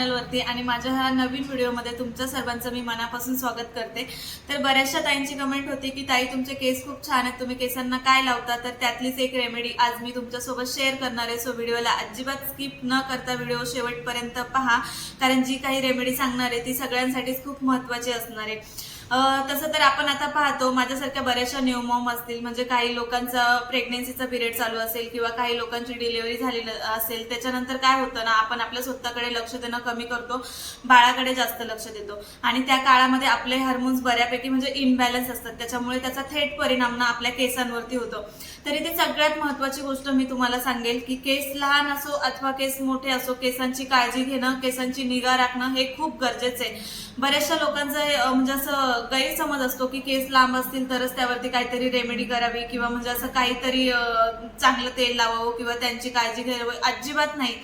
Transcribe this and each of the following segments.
चॅनलवरती आणि माझ्या ह्या नवीन व्हिडिओमध्ये तुमचं सर्वांचं मी मनापासून स्वागत करते. तर बऱ्याचशा ताईंची कमेंट होती की ताई तुमचे केस खूप छान आहेत. तुम्ही केसांना काय लावता? तर त्यातलीच एक रेमेडी आज मी तुमच्यासोबत शेअर करणार आहे सो व्हिडिओला अजिबात स्किप न करता व्हिडिओ शेवटपर्यंत पहा. कारण जी काही रेमेडी सांगणार आहे ती सगळ्यांसाठीच खूप महत्त्वाची असणार आहे. तसं तर आपण आता पाहतो माझ्यासारख्या बऱ्याचशा न्यूमॉम असतील म्हणजे काही लोकांचा प्रेग्नेन्सीचा पिरियड चालू असेल किंवा काही लोकांची डिलिव्हरी झाली असेल त्याच्यानंतर काय होतं ना आपण आपल्या स्वतःकडे लक्ष देणं कमी करतो बाळाकडे जास्त लक्ष देतो. आणि त्या काळामध्ये आपले हार्मोन्स बऱ्यापैकी म्हणजे इनबॅलन्स असतात त्याच्यामुळे त्याचा थेट परिणाम ना आपल्या केसांवरती होतो. तरी ते सगळ्यात महत्वाची गोष्ट मी तुम्हाला सांगेल की केस लहान असो अथवा केस मोठे असो केसांची काळजी घेणं केसांची निगा राखणं हे खूप गरजेचं आहे. बऱ्याचशा लोकांचं म्हणजे असं गैरसमज असतो की केस लांब असतील तरच त्यावरती काहीतरी रेमेडी करावी किंवा म्हणजे असं काहीतरी चांगलं तेल लावावं किंवा त्यांची काळजी घ्यावी अजिबात नाही.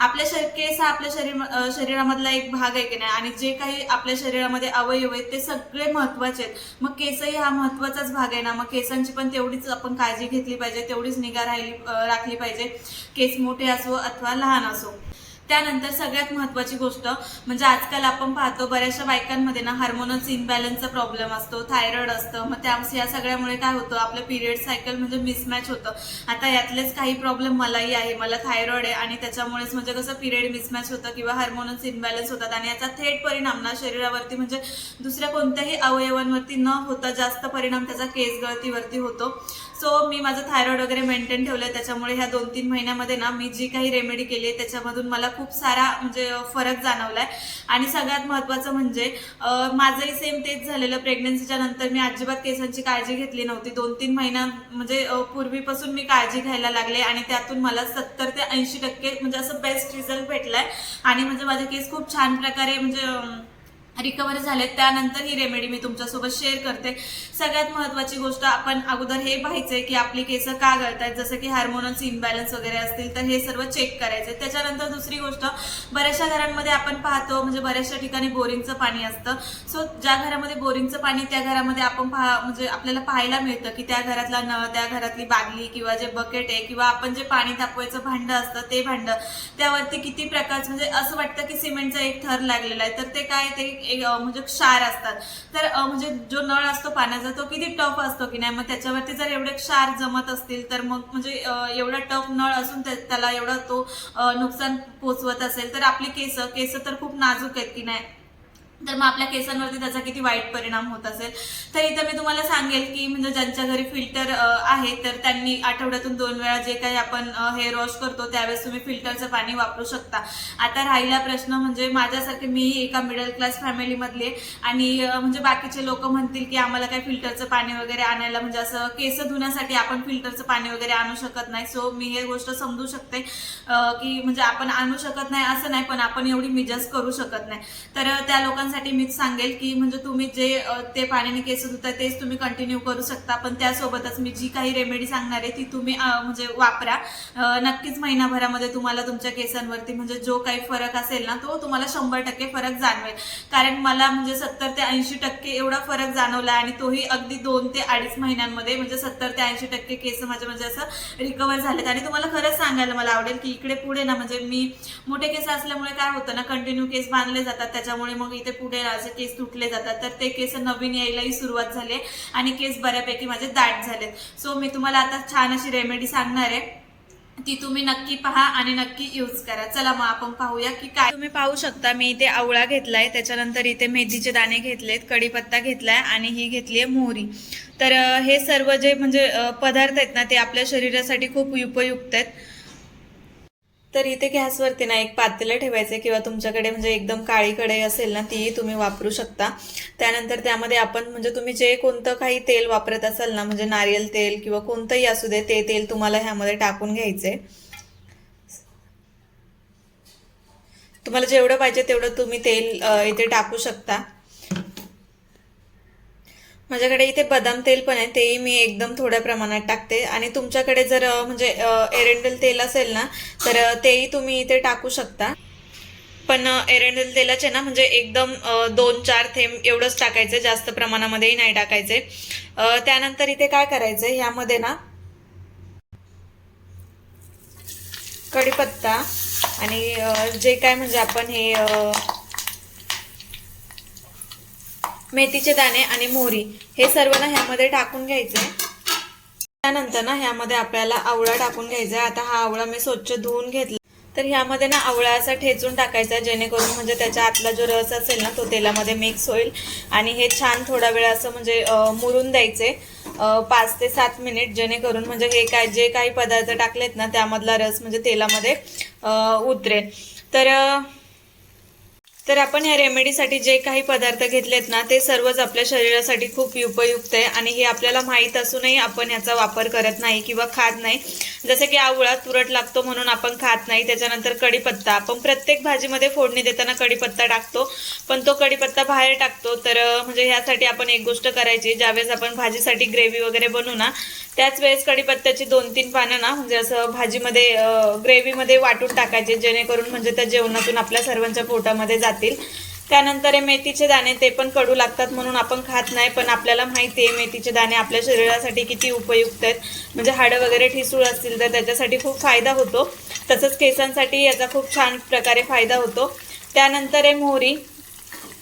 आपल्या शरीर केस हा आपल्या शरीर शरीरामधला एक भाग आहे की नाही? आणि जे काही आपल्या शरीरामध्ये अवयव आहेत ते सगळे महत्त्वाचे आहेत. मग केसही हा महत्वाचाच भाग आहे ना? मग केसांची पण तेवढीच आपण काळजी घेतली पाहिजे तेवढीच निगा राहिली राखली पाहिजे. केस मोठे असो अथवा लहान असो. त्यानंतर सगळ्यात महत्त्वाची गोष्ट म्हणजे आजकाल आपण पाहतो बऱ्याचशा बायकांमध्ये ना हार्मोनल्स इनबॅलन्सचा प्रॉब्लेम असतो थायरॉइड असतं. मग त्या या सगळ्यामुळे काय होतं? आपलं पिरियड सायकल म्हणजे मिसमॅच होतं. आता यातलेच काही प्रॉब्लेम मलाही आहे. मला थायरॉइड आहे आणि त्याच्यामुळेच म्हणजे कसं पिरियड मिसमॅच होतं किंवा हार्मोनल्स इनबॅलन्स होतात आणि याचा थेट परिणाम ना शरीरावरती म्हणजे दुसऱ्या कोणत्याही अवयवांवरती न होता जास्त परिणाम त्याचा केस गळतीवरती होतो. सो मी माझं थायरॉइड वगैरे मेंटेन ठेवलं त्याच्यामुळे ह्या दोन तीन महिन्यामध्ये ना मी जी काही रेमेडी केली आहे त्याच्यामधून मला खूप सारा म्हणजे फरक जाणवलाय. आणि सगळ्यात महत्त्वाचं म्हणजे माझंही सेम तेच झालेलं. प्रेग्नन्सीच्या नंतर मी अजिबात केसांची काळजी घेतली नव्हती. दोन तीन महिन्या म्हणजे पूर्वीपासून मी काळजी घ्यायला लागले आणि त्यातून मला सत्तर ते ऐंशी टक्के म्हणजे असं बेस्ट रिझल्ट भेटलाय. आणि म्हणजे माझे केस खूप छान प्रकारे म्हणजे रिकवर झाले त्यानंतर ही रेमेडी मी तुमच्यासोबत शेअर करते. सगळ्यात महत्वाची गोष्ट आपण अगोदर हे पाहायचंय की आपली केस का गळतायत? जसं की हार्मोनल्स इनबॅलन्स वगैरे असतील तर हे सर्व चेक करायचे त्याच्यानंतर दुसरी गोष्ट बऱ्याचशा घरांमध्ये आपण पाहतो म्हणजे बऱ्याचशा ठिकाणी बोरिंगचं पाणी असतं. सो ज्या घरामध्ये बोरिंगचं पाणी त्या घरामध्ये आपण पाहा म्हणजे आपल्याला पाहायला मिळतं की त्या घरातला नळ त्या घरातली बादली किंवा जे बकेट आहे किंवा आपण जे पाणी तापवायचं भांडं असतं ते भांडं त्यावरती किती प्रकारचं म्हणजे असं वाटतं की सिमेंटचा एक थर लागलेला आहे. तर ते काय ते म्हणजे क्षार असतात. तर म्हणजे जो नळ असतो पाण्याचा तो किती टफ असतो की नाही? मग त्याच्यावरती जर एवढे क्षार जमत असतील तर मग म्हणजे एवढा टफ नळ असून त्याला एवढा तो नुकसान पोचवत असेल तर आपली केस केस तर खूप नाजूक आहेत की नाही? तर मग आपल्या केसांवरती त्याचा किती वाईट परिणाम होत असेल तर इथं मी तुम्हाला सांगेल की म्हणजे ज्यांच्या घरी फिल्टर आहे तर त्यांनी आठवड्यातून दोन वेळा जे काही आपण हेअर वॉश करतो त्यावेळेस तुम्ही फिल्टरचं पाणी वापरू शकता. आता राहिला प्रश्न म्हणजे माझ्यासारखे मीही एका मिडल क्लास फॅमिलीमधले आणि म्हणजे बाकीचे लोक म्हणतील की आम्हाला काय फिल्टरचं पाणी वगैरे आणायला म्हणजे असं केस धुण्यासाठी आपण फिल्टरचं पाणी वगैरे आणू शकत नाही. सो मी हे गोष्ट समजू शकते की म्हणजे आपण आणू शकत नाही असं नाही पण आपण एवढी मिजस करू शकत नाही. तर त्या त्या लोकांसाठी मीच सांगेल की म्हणजे तुम्ही जे ते पाण्याने केस धुता तेच तुम्ही कंटिन्यू करू शकता. पण त्यासोबतच मी जी काही रेमेडी सांगणार आहे ती तुम्ही म्हणजे वापरा. नक्कीच महिनाभरामध्ये तुम्हाला तुमच्या केसांवरती म्हणजे जो काही फरक असेल ना तो तुम्हाला शंभर टक्के फरक जाणवेल. कारण मला म्हणजे सत्तर ते ऐंशी टक्के एवढा फरक जाणवला आणि तोही अगदी दोन ते अडीच महिन्यांमध्ये म्हणजे सत्तर ते ऐंशी टक्के केस माझे म्हणजे असं रिकवर झालेत. आणि तुम्हाला खरंच सांगायला मला आवडेल की इकडे पुढे ना म्हणजे मी मोठे केस असल्यामुळे काय होतं ना कंटिन्यू केस बांधले जातात. त्याच्यामुळे मग इथे पुढे असे केस तुटले जातात तर ते केस नवीन यायलाही सुरुवात झाली आणि केस बऱ्यापैकी माझे दाट झालेत. सो मी तुम्हाला आता छान अशी रेमेडी सांगणार आहे. ती तुम्ही नक्की पहा आणि नक्की यूज करा. चला मग आपण पाहूया की काय तुम्ही पाहू शकता मी इथे आवळा घेतलाय त्याच्यानंतर इथे मेथीचे दाणे घेतलेत कढीपत्ता घेतलाय आणि ही घेतली आहे मोहरी. तर हे सर्व जे म्हणजे पदार्थ आहेत ना ते आपल्या शरीरासाठी खूप उपयुक्त आहेत. तर इथे गॅसवरती ना एक पातेलं ठेवायचं किंवा तुमच्याकडे म्हणजे एकदम काळी कढई असेल ना तीही तुम्ही वापरू शकता. त्यानंतर त्यामध्ये आपण म्हणजे तुम्ही जे कोणतं काही तेल वापरत असाल ना म्हणजे नारियल तेल किंवा कोणतंही असू दे ते तेल तुम्हाला ह्यामध्ये टाकून घ्यायचे तुम्हाला जेवढं पाहिजे तेवढं तुम्ही तेल इथे टाकू शकता. माझ्याकडे इथे बदाम तेल पण आहे तेही मी एकदम थोड्या प्रमाणात टाकते. आणि तुमच्याकडे जर म्हणजे एरंडेल तेल असेल ना तर तेही तुम्ही इथे टाकू शकता. पण एरंडल एरंडेल तेलाचे ना म्हणजे एकदम दोन चार थेंब एवढंच टाकायचं जास्त प्रमाणामध्येही नाही टाकायचे. त्यानंतर इथे काय करायचं ह्यामध्ये ना कढीपत्ता आणि जे काय म्हणजे आपण हे मेथीचे दाणे आणि मोहरी हे सर्व ना ह्यामध्ये टाकून घ्यायचे त्यानंतर ना ह्यामध्ये आपल्याला आवळा टाकून घ्यायचा आहे आता हा आवळा मी स्वच्छ धुवून घेतला. तर ह्यामध्ये ना आवळा असा ठेचून टाकायचा आहे जेणेकरून म्हणजे त्याच्या आतला जो रस असेल ना तो तेलामध्ये मिक्स होईल. आणि हे छान थोडा वेळ असं म्हणजे मुरून द्यायचे पाच ते सात मिनिट जेणेकरून म्हणजे हे काय जे काही पदार्थ टाकलेत ना त्यामधला रस म्हणजे तेलामध्ये उतरेल. तर तर आपण ह्या रेमेडीसाठी जे काही पदार्थ घेतलेत ना ते सर्वच आपल्या शरीरासाठी खूप उपयुक्त आहे. आणि हे आपल्याला माहीत असूनही आपण याचा वापर करत नाही किंवा खात नाही. जसं की आवळा तुरट लागतो म्हणून आपण खात नाही. त्याच्यानंतर कढीपत्ता. आपण प्रत्येक भाजीमध्ये फोडणी देताना कढीपत्ता टाकतो. पण तो कढीपत्ता बाहेर टाकतो. तर म्हणजे ह्यासाठी आपण एक गोष्ट करायची. ज्यावेळेस आपण भाजीसाठी ग्रेव्ही वगैरे बनवू ना त्याच वेळेस कढीपत्त्याची दोन तीन पानं ना म्हणजे असं भाजीमध्ये ग्रेव्हीमध्ये वाटून टाकायचे. जेणेकरून म्हणजे त्या जेवणातून आपल्या सर्वांच्या पोटामध्ये जातील त्यानंतर हे मेथीचे दाणे ते पण कडू लागतात म्हणून आपण खात नाही पण आपल्याला माहिती आहे मेथीचे दाणे आपल्या शरीरासाठी किती उपयुक्त आहेत. म्हणजे हाडं वगैरे ठिसूळ असतील तर त्याच्यासाठी खूप फायदा होतो. तसंच केसांसाठी याचा खूप छान प्रकारे फायदा होतो. त्यानंतर आहे मोहरी.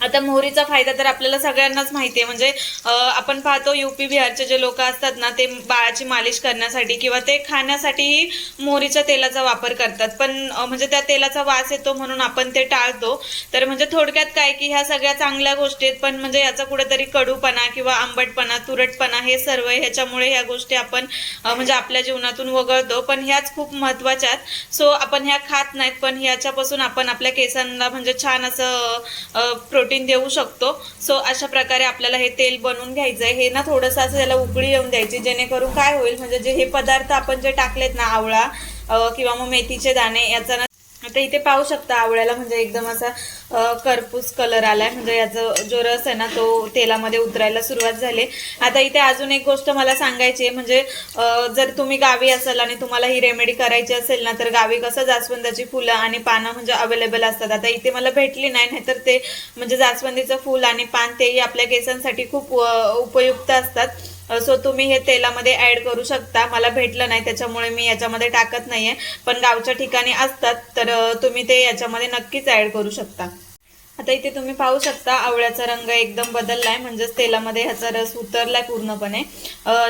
आता मोहरीचा फायदा तर आपल्याला सगळ्यांनाच माहिती आहे म्हणजे आपण पाहतो युपी बिहारचे जे लोक असतात ना ते बाळाची मालिश करण्यासाठी किंवा ते खाण्यासाठीही मोहरीच्या तेलाचा वापर करतात. पण म्हणजे त्या तेलाचा वास येतो म्हणून आपण ते टाळतो. तर म्हणजे थोडक्यात काय की ह्या सगळ्या चांगल्या गोष्टी आहेत पण म्हणजे याचा कुठेतरी कडूपणा किंवा आंबटपणा तुरटपणा हे सर्व ह्याच्यामुळे ह्या गोष्टी आपण म्हणजे आपल्या जीवनातून वगळतो. पण ह्याच खूप महत्त्वाच्या आहेत. सो आपण ह्या खात नाहीत पण ह्याच्यापासून आपण आपल्या केसांना म्हणजे छान असं प्रोटीन देऊ शकतो. सो अशा प्रकारे आपल्याला हे तेल बनवून घ्यायचं आहे हे ना थोडंसं असं त्याला उकळी येऊन द्यायची जेणेकरून काय होईल म्हणजे जे हे पदार्थ आपण जे टाकलेत ना आवळा किंवा मग मेथीचे दाणे याचा ना आता इथे पाहू शकता आवळ्याला म्हणजे एकदम असा करपूस कलर आलाय. म्हणजे याचा जो रस आहे ना तो तेलामध्ये उतरायला सुरुवात झाली. आता इथे अजून एक गोष्ट मला सांगायची आहे. म्हणजे जर तुम्ही गावी असाल आणि तुम्हाला ही रेमेडी करायची असेल ना तर गावी कसं जास्वंदाची फुलं आणि पानं म्हणजे अवेलेबल असतात. आता इथे मला भेटली नाही नाहीतर ते म्हणजे जास्वंदीचं फुल आणि पान तेही आपल्या केसांसाठी खूप उपयुक्त असतात. सो तुम्ही हे तेलामध्ये ऍड करू शकता. मला भेटलं नाही त्याच्यामुळे मी याच्यामध्ये टाकत नाहीये. पण गावच्या ठिकाणी असतात तर तुम्ही ते याच्यामध्ये नक्कीच ऍड करू शकता. आता इथे तुम्ही पाहू शकता आवळ्याचा रंग एकदम बदललाय. म्हणजेच तेलामध्ये ह्याचा रस उतरलाय पूर्णपणे.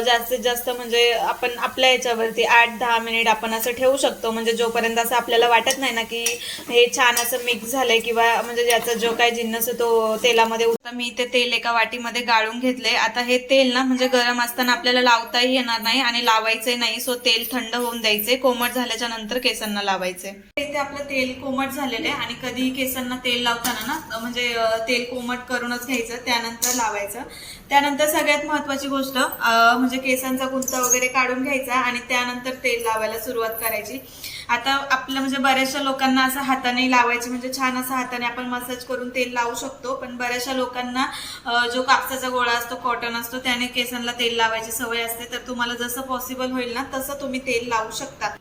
जास्तीत जास्त म्हणजे आपण आपल्या याच्यावरती आठ दहा मिनिट आपण असं ठेवू शकतो. म्हणजे जोपर्यंत असं आपल्याला वाटत नाही ना की हे छान असं मिक्स झालंय किंवा म्हणजे याचा जो काही जिन्नस तो तेलामध्ये आता मी इथे तेल एका वाटीमध्ये गाळून घेतले आता हे तेल ना म्हणजे गरम असताना आपल्याला लावताही येणार नाही आणि लावायचे नाही. सो तेल थंड होऊन द्यायचे कोमट झाल्याच्यानंतर केसांना लावायचे इथे आपलं तेल कोमट झालेलं आहे आणि कधीही केसांना तेल लावताना ना म्हणजे तेल कोमट करूनच घ्यायचं त्यानंतर लावायचं. त्यानंतर सगळ्यात महत्वाची गोष्ट म्हणजे केसांचा गुंता वगैरे काढून घ्यायचा आणि त्यानंतर तेल लावायला सुरुवात करायची. आता आपलं म्हणजे बऱ्याचशा लोकांना असं हाताने लावायचे म्हणजे छान असं हाताने आपण मसाज करून तेल लावू शकतो पण बऱ्याचशा लोकांना जो कापसाचा गोळा असतो कॉटन असतो त्याने केसांना तेल लावायची सवय असते. तर तुम्हाला जसं पॉसिबल होईल ना तसं तुम्ही तेल लावू शकता.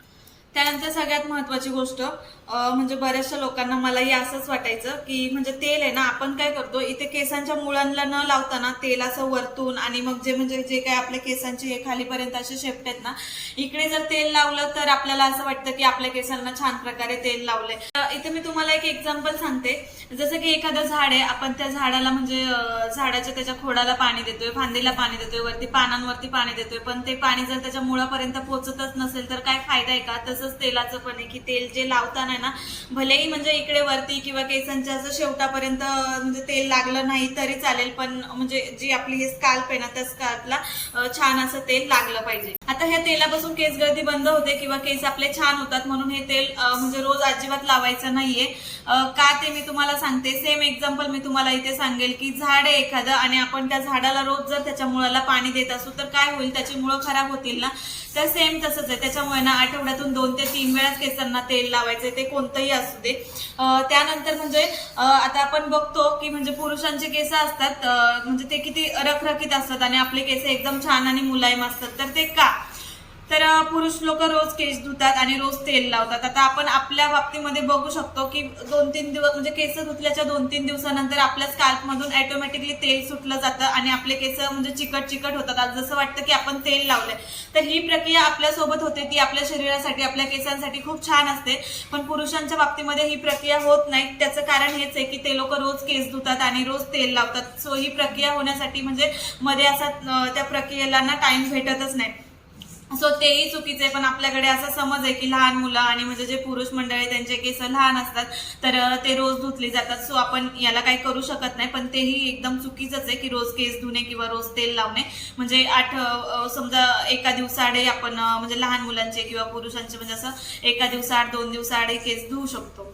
त्यानंतर सगळ्यात महत्वाची गोष्ट म्हणजे बऱ्याचशा लोकांना मलाही असंच वाटायचं की म्हणजे तेल आहे ना आपण काय करतो इथे केसांच्या मुळांना न लावताना तेल असं वरतून आणि मग जे म्हणजे जे काय आपल्या केसांचे हे खालीपर्यंत असे शेपट आहेत ना इकडे जर तेल लावलं तर आपल्याला असं वाटतं की आपल्या केसांना छान प्रकारे तेल लावलंय. इथे मी तुम्हाला एक एक्झाम्पल सांगते. जसं की एखादं झाड आहे आपण त्या झाडाला म्हणजे झाडाच्या त्याच्या खोडाला पाणी देतोय फांदीला पाणी देतोय वरती पानांवरती पाणी देतोय पण ते पाणी जर त्याच्या मुळापर्यंत पोहोचतच नसेल तर काय फायदा आहे का? तसंच तेलाचं पण आहे की तेल जे लावताना ना. भलेही म्हणजे इकडे वरती किंवा केसांच्या असं शेवटापर्यंत म्हणजे तेल लागलं नाही तरी चालेल पण म्हणजे जी आपली हे स्काल्प आहे ना त्या स्काल्पला छान असं तेल लागलं पाहिजे. आता ह्या तेलापासून केस गळती बंद होते किंवा केस आपले छान होतात म्हणून हे तेल म्हणजे रोज अजिबात लावायचं नाहीये. का ते मी तुम्हाला सांगते. सेम एक्झाम्पल मी तुम्हाला इथे सांगेल की झाड आहे एखादं आणि आपण त्या झाडाला रोज जर त्याच्या मुळाला पाणी देत असू तर काय होईल? त्याची मुळं खराब होतील ना. तर सेम तसंच आहे. त्याच्यामुळे ना आठवड्यातून दोन ते तीन वेळाच केसांना तेल लावायचे ते कोणतंही असू दे. त्यानंतर म्हणजे आता आपण बघतो की म्हणजे पुरुषांचे केस असतात. म्हणजे ते किती रखरखीत असतात आणि आपले केस एकदम छान आणि मुलायम असतात. तर ते का? तर पुरुष लोक रोज केस धुतात आणि रोज तेल लावतात. आता आपण आपल्या बाबतीमध्ये बघू शकतो की दोन तीन दिवस म्हणजे केस धुतल्याच्या दोन तीन दिवसानंतर आपल्या स्काल्पमधून ऑटोमॅटिकली तेल सुटलं जातं आणि आपले केस म्हणजे चिकट चिकट होतात. आज जसं वाटतं की आपण तेल लावलंय तर ही प्रक्रिया आपल्यासोबत होते. ती आपल्या शरीरासाठी आपल्या केसांसाठी खूप छान असते. पण पुरुषांच्या बाबतीमध्ये ही प्रक्रिया होत नाही. त्याचं कारण हेच आहे की ते लोक रोज केस धुतात आणि रोज तेल लावतात. सो ही प्रक्रिया होण्यासाठी म्हणजे मध्ये असा त्या प्रक्रियेला ना टाइम भेटतच नाही. सो तेही चुकीचे पण आपल्याकडे असा समज आहे की लहान मुलं आणि म्हणजे जे पुरुष मंडळ त्यांचे केस लहान असतात तर ते रोज धुतले जातात. सो आपण याला काही करू शकत नाही पण तेही एकदम चुकीचंच आहे की रोज केस धुणे किंवा रोज तेल लावणे. म्हणजे आठ समजा एका दिवसाआडे आपण म्हणजे लहान मुलांचे किंवा पुरुषांचे म्हणजे असं एका दिवसाआड दोन दिवसाआडे केस धुवू शकतो.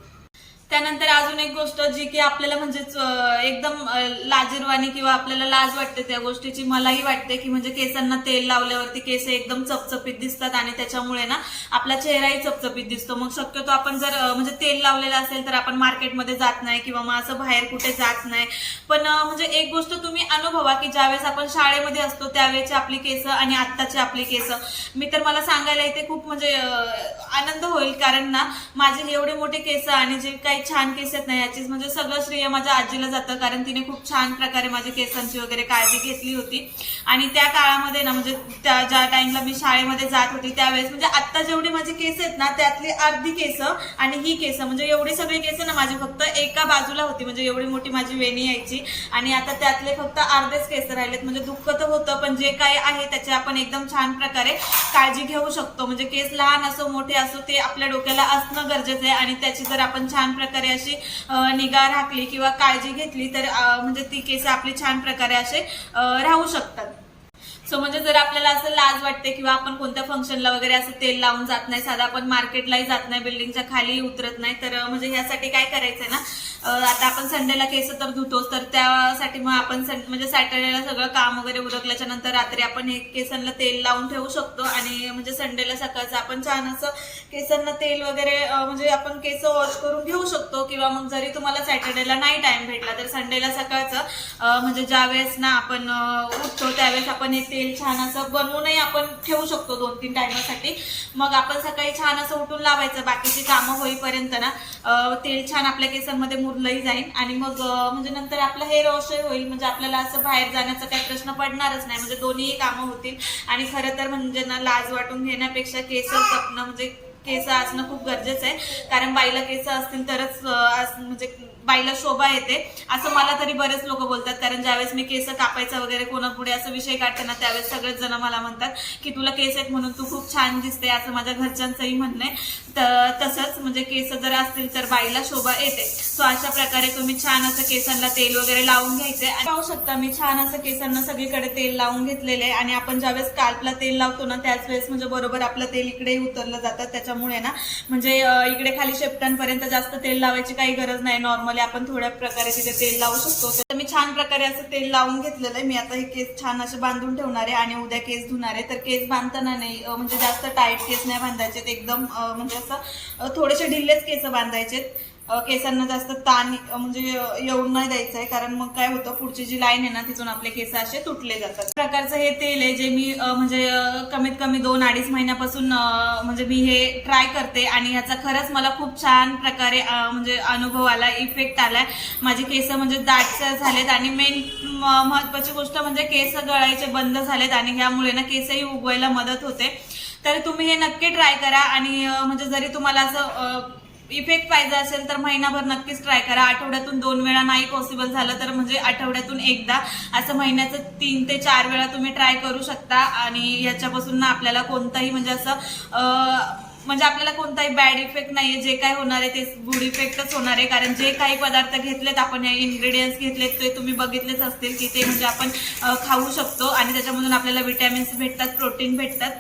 त्यानंतर अजून एक गोष्ट जी की आपल्याला म्हणजेच एकदम लाजीरवाणी किंवा आपल्याला लाज वाटते त्या गोष्टीची. मलाही वाटते की म्हणजे केसांना तेल लावल्यावरती केस एकदम चपचपीत दिसतात आणि त्याच्यामुळे ना आपला चेहराही चपचपीत दिसतो. मग शक्यतो आपण जर म्हणजे तेल लावलेलं असेल तर आपण मार्केटमध्ये जात नाही किंवा मग असं बाहेर कुठे जात नाही. पण म्हणजे एक गोष्ट तुम्ही अनुभवा की ज्यावेळेस आपण शाळेमध्ये असतो त्यावेळेची आपली केस आणि आत्ताची आपली केस. मी तर मला सांगायला इथे खूप म्हणजे आनंद होईल. कारण ना माझे एवढे मोठे केस आणि जे काही छान केस आहेत ना याचीच. म्हणजे सगळं श्रेय माझ्या आजीला जातं कारण तिने खूप छान प्रकारे माझ्या केसांची वगैरे काळजी घेतली होती. आणि त्या काळामध्ये ना म्हणजे त्या ज्या टाइमला मी शाळेमध्ये जात होती त्यावेळेस म्हणजे आत्ता जेवढी माझे केस आहेत ना त्यातली अर्धी केस आणि ही केस म्हणजे एवढी सगळी केस ना माझी फक्त एका बाजूला होती म्हणजे एवढी मोठी माझी वेणी यायची. आणि आता त्यातले फक्त अर्धेच केस राहिलेत म्हणजे दुःख तर होतं पण जे काय आहे त्याचे आपण एकदम छान प्रकारे काळजी घेऊ शकतो. म्हणजे केस लहान असो मोठे असो ते आपल्या डोक्याला असणं गरजेचं आहे. आणि त्याची जर आपण छान प्रकारे अशी निगा राखली किंवा काळजी घेतली तर म्हणजे ती केस आपली छान प्रकारे असे राहू शकतात. सो म्हणजे जर आपल्याला असं लाज वाटते किंवा आपण कोणत्या फंक्शनला वगैरे असं तेल लावून जात नाही साधा आपण मार्केटलाही जात नाही बिल्डिंगच्या खाली उतरत नाही तर म्हणजे ह्यासाठी काय करायचंय ना? आता आपण संडेला केस तर धुतोच तर त्यासाठी मग आपण म्हणजे सॅटर्डेला सगळं काम वगैरे उरकल्याच्या नंतर रात्री आपण हे केसांना तेल लावून ठेवू शकतो आणि म्हणजे संडेला सकाळचं आपण छान असं केसांना तेल वगैरे म्हणजे आपण केस वॉश करून घेऊ शकतो किंवा मग जरी तुम्हाला सॅटर्डेला नाही टाइम भेटला तर संडेला सकाळचं म्हणजे ज्या वेळेस ना आपण उठतो त्यावेळेस आपण हे तेल छान असं बनवूनही आपण ठेवू शकतो दोन तीन टायमासाठी. मग आपण सकाळी छान असं उठून लावायचं बाकीची कामं होईपर्यंत ना तेल छान आपल्या केसांमध्ये मुरलंही जाईल आणि मग म्हणजे नंतर आपलं हेअर वॉशही होईल म्हणजे आपल्याला असं बाहेर जाण्याचा काही प्रश्न पडणारच नाही म्हणजे दोन्हीही कामं होतील. आणि खरं तर म्हणजे ना लाज वाटून घेण्यापेक्षा केस जपणं म्हणजे केस असणं खूप गरजेचं आहे. कारण बाईला केस असतील तरच म्हणजे बाईला शोभा येते. असं मला तरी बरेच लोक बोलतात. कारण ज्यावेळेस मी केस कापायचा वगैरे कोणापुढे असं विषय काढताना त्यावेळेस सगळेच जण मला म्हणतात की तुला केस आहेत म्हणून तू खूप छान दिसते. असं माझ्या घरच्यांचंही म्हणणं आहे. तर तसंच म्हणजे केस जर असतील तर बाईला शोभा येते. सो अशा प्रकारे तुम्ही छान असं केसांना तेल वगैरे लावून घ्यायचे. आणि पाहू शकता मी छान असं केसांना सगळीकडे तेल लावून घेतलेले आहे. आणि आपण ज्यावेळेस स्काल्पला तेल लावतो ना त्याच वेळेस म्हणजे बरोबर आपलं तेल इकडेही उतरलं जातं. त्याच्यामुळे ना म्हणजे इकडे खाली शेपटांपर्यंत जास्त तेल लावायची काही गरज नाही. नॉर्मली आपण थोड्या प्रकारे तिथे तेल लावू शकतो. तर मी छान प्रकारे असं तेल लावून घेतलेलं आहे. मी आता हे केस छान असे बांधून ठेवणार आहे आणि उद्या केस धुणार आहे. तर केस बांधताना नाही म्हणजे जास्त टाईट केस नाही बांधायचे एकदम म्हणजे असं थोडेसे ढिल्लेच केस बांधायचे केसांना जास्त ताण म्हणजे येऊन नाही द्यायचं आहे कारण मग काय होतं पुढची जी लाईन आहे ना तिथून आपले केस असे तुटले जातात. प्रकारचं हे तेल आहे जे मी म्हणजे कमीत कमी दोन अडीच महिन्यापासून म्हणजे मी हे ट्राय करते आणि ह्याचा खरंच मला खूप छान प्रकारे म्हणजे अनुभव आला इफेक्ट आलाय. माझे केस म्हणजे दाट झालेत आणि मेन महत्वाची गोष्ट म्हणजे केस गळायचे बंद झालेत आणि ह्यामुळे ना केसही उगवायला मदत होते. तर तुम्ही हे नक्की ट्राय करा आणि म्हणजे जरी तुम्हाला असं इफेक्ट पाहिजे असेल तर महिनाभर नक्कीच ट्राय करा. आठवड्यातून दोन वेळा नाही पॉसिबल झालं तर म्हणजे आठवड्यातून एकदा. असं महिन्याचं तीन ते चार वेळा तुम्ही ट्राय करू शकता. आणि याच्यापासून ना आपल्याला कोणताही म्हणजे असं म्हणजे आपल्याला कोणताही बॅड इफेक्ट नाहीये. जे काय होणार आहे ते गुड इफेक्टच होणार आहे. कारण जे काही पदार्थ घेतलेत आपण हे इन्ग्रेडियंट्स घेतलेत ते तुम्ही बघितलेच असतील की ते म्हणजे आपण खाऊ शकतो. आणि त्याच्यामधून आपल्याला विटॅमिन्स भेटतात प्रोटीन भेटतात.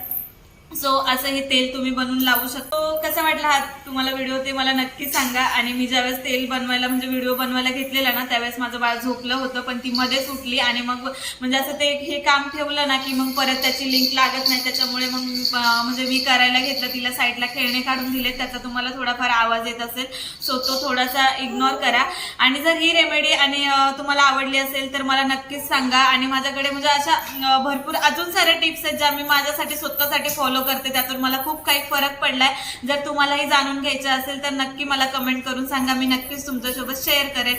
सो असं हे तेल तुम्ही बनवून लावू शकतो. कसा वाटला हा तुम्हाला व्हिडिओ ते मला नक्की सांगा. आणि मी ज्यावेळेस तेल बनवायला म्हणजे व्हिडिओ बनवायला घेतलेला ना त्यावेळेस माझं बाळ झोपलं होतं पण ती मध्येच उठली आणि मग म्हणजे असं ते हे काम ठेवलं ना की मग परत त्याची लिंक लागत नाही. त्याच्यामुळे मग म्हणजे मी करायला घेतलं तिला साईडला खेळणे काढून दिले. त्याचा तुम्हाला थोडाफार आवाज येत असेल. सो तो थोडासा इग्नोर करा. आणि जर ही रेमेडी आणि तुम्हाला आवडली असेल तर मला नक्कीच सांगा. आणि माझ्याकडे म्हणजे अशा भरपूर अजून साऱ्या टिप्स आहेत ज्या मी माझ्यासाठी स्वतःसाठी फॉलो करते त्यातून मला खूप काही फरक पडलाय. जर तुम्हालाही जाणून घ्यायचं असेल तर नक्की मला कमेंट करून सांगा. मी नक्कीच तुमच्यासोबत शेअर करेन.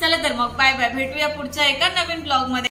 चला तर मग बाय बाय भेटूया पुढच्या एका नवीन ब्लॉगमध्ये